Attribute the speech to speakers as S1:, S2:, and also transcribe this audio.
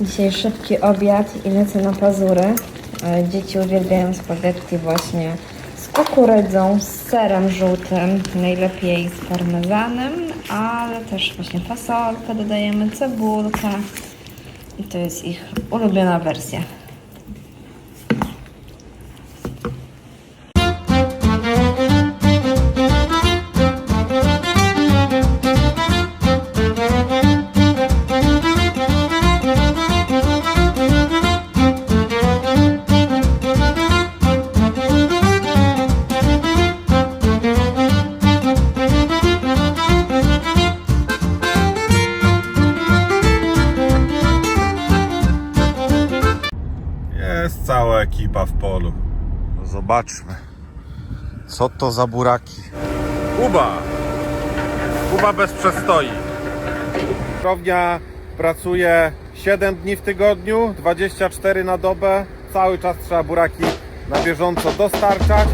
S1: Dzisiaj szybki obiad i lecę na pazury. Dzieci uwielbiają spaghetti właśnie z kukurydzą, z serem żółtym, najlepiej z parmezanem, ale też właśnie fasolkę dodajemy, cebulkę i to jest ich ulubiona wersja.
S2: Jest cała ekipa w polu. Zobaczmy, co to za buraki. Kuba! Kuba bez przestoi. Prownia pracuje 7 dni w tygodniu, 24 na dobę. Cały czas trzeba buraki na bieżąco dostarczać.